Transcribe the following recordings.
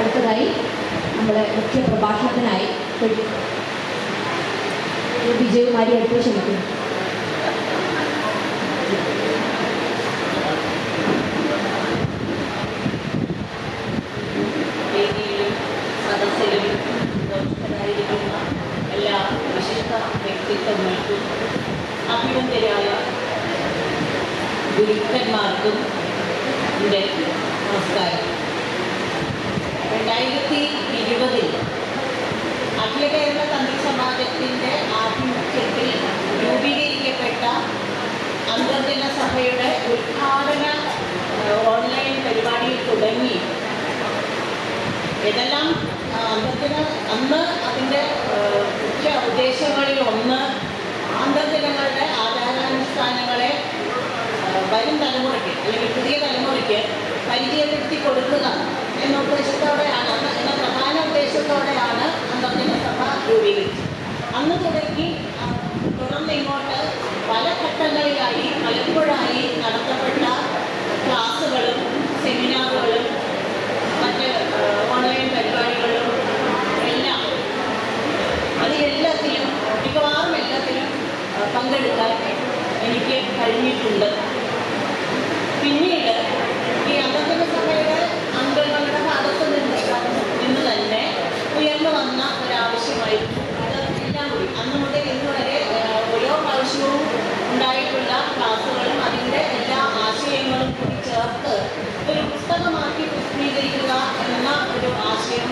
അടുത്തതായി നമ്മുടെ മുഖ്യ പ്രഭാഷണത്തിനായി വിജയകുമാരി അടുത്ത് ക്ഷണിക്കുന്നു. അഭിനന്ദരായ ഗുരുക്കന്മാർക്കും എന്റെ നമസ്കാരം. രണ്ടായിരത്തി ഇരുപതിൽ അഖില കേരള തന്ത്രി സമാജത്തിന്റെ ആഭിമുഖ്യത്തിൽ രൂപീകരിക്കപ്പെട്ട അന്തർദിന സഭയുടെ ഉദ്ഘാടന ഓൺലൈൻ പരിപാടിയിൽ തുടങ്ങി. ഇതെല്ലാം അന്തർദിന അന്ന് അതിന്റെ മുഖ്യ ഉദ്ദേശങ്ങളിൽ ഒന്ന് അന്തർദിനങ്ങളുടെ ആചാരാനുഷ്ഠാനങ്ങളെ വരും തലമുറയ്ക്ക് അല്ലെങ്കിൽ പുതിയ തലമുറയ്ക്ക് പരിചയപ്പെടുത്തി കൊടുക്കുക എന്ന ഉദ്ദേശത്തോടെയാണ് എന്ന പ്രധാന ഉദ്ദേശത്തോടെയാണ് അന്തർജന സഭ രൂപീകരിച്ചത്. അന്ന് തുടങ്ങി തുടർന്ന് ഇങ്ങോട്ട് പല ഘട്ടങ്ങളിലായി പലപ്പോഴായി നടത്തപ്പെട്ട ക്ലാസ്സുകളും സെമിനാറുകളും ഉയർന്നു വന്ന ഒരാവശ്യമായിരുന്നു. അത് എല്ലാം കൂടി. അന്ന് മുതൽ ഇന്ന് വരെ ഓരോ പ്രാവശ്യവും ഉണ്ടായിട്ടുള്ള ക്ലാസ്സുകളും അതിന്റെ എല്ലാ ആശയങ്ങളും കൂടി ചേർത്ത് ഒരു പുസ്തകമാക്കി പ്രസിദ്ധീകരിക്കുക എന്ന ഒരു ആശയം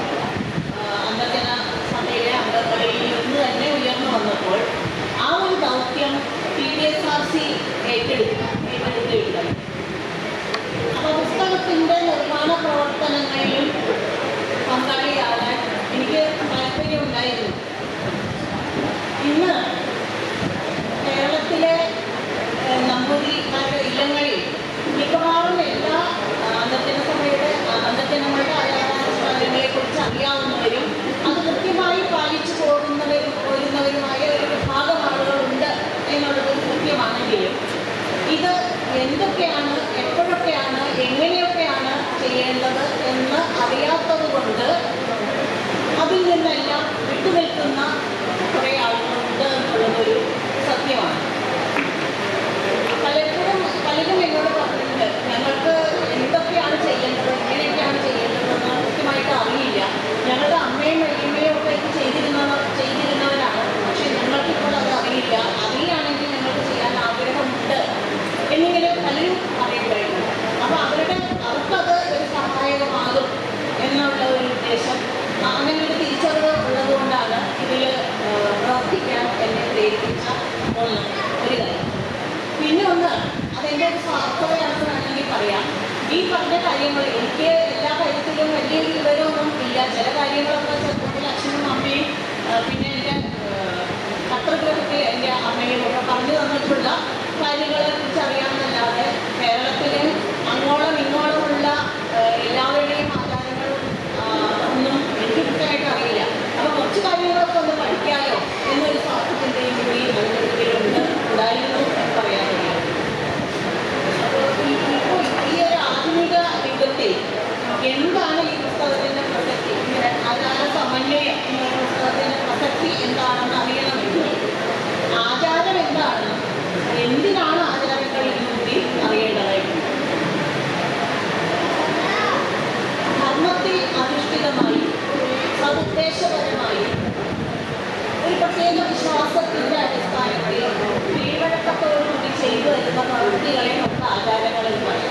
ഉദ്ദേശപരമായി ഒരു പ്രത്യേക വിശ്വാസത്തിന്റെ അടിസ്ഥാനത്തിൽ കീഴ്വഴക്കത്തോടുകൂടി ചെയ്തു വരുന്ന പ്രവൃത്തികളെ നമുക്ക് ആചാരങ്ങളിൽ പറയും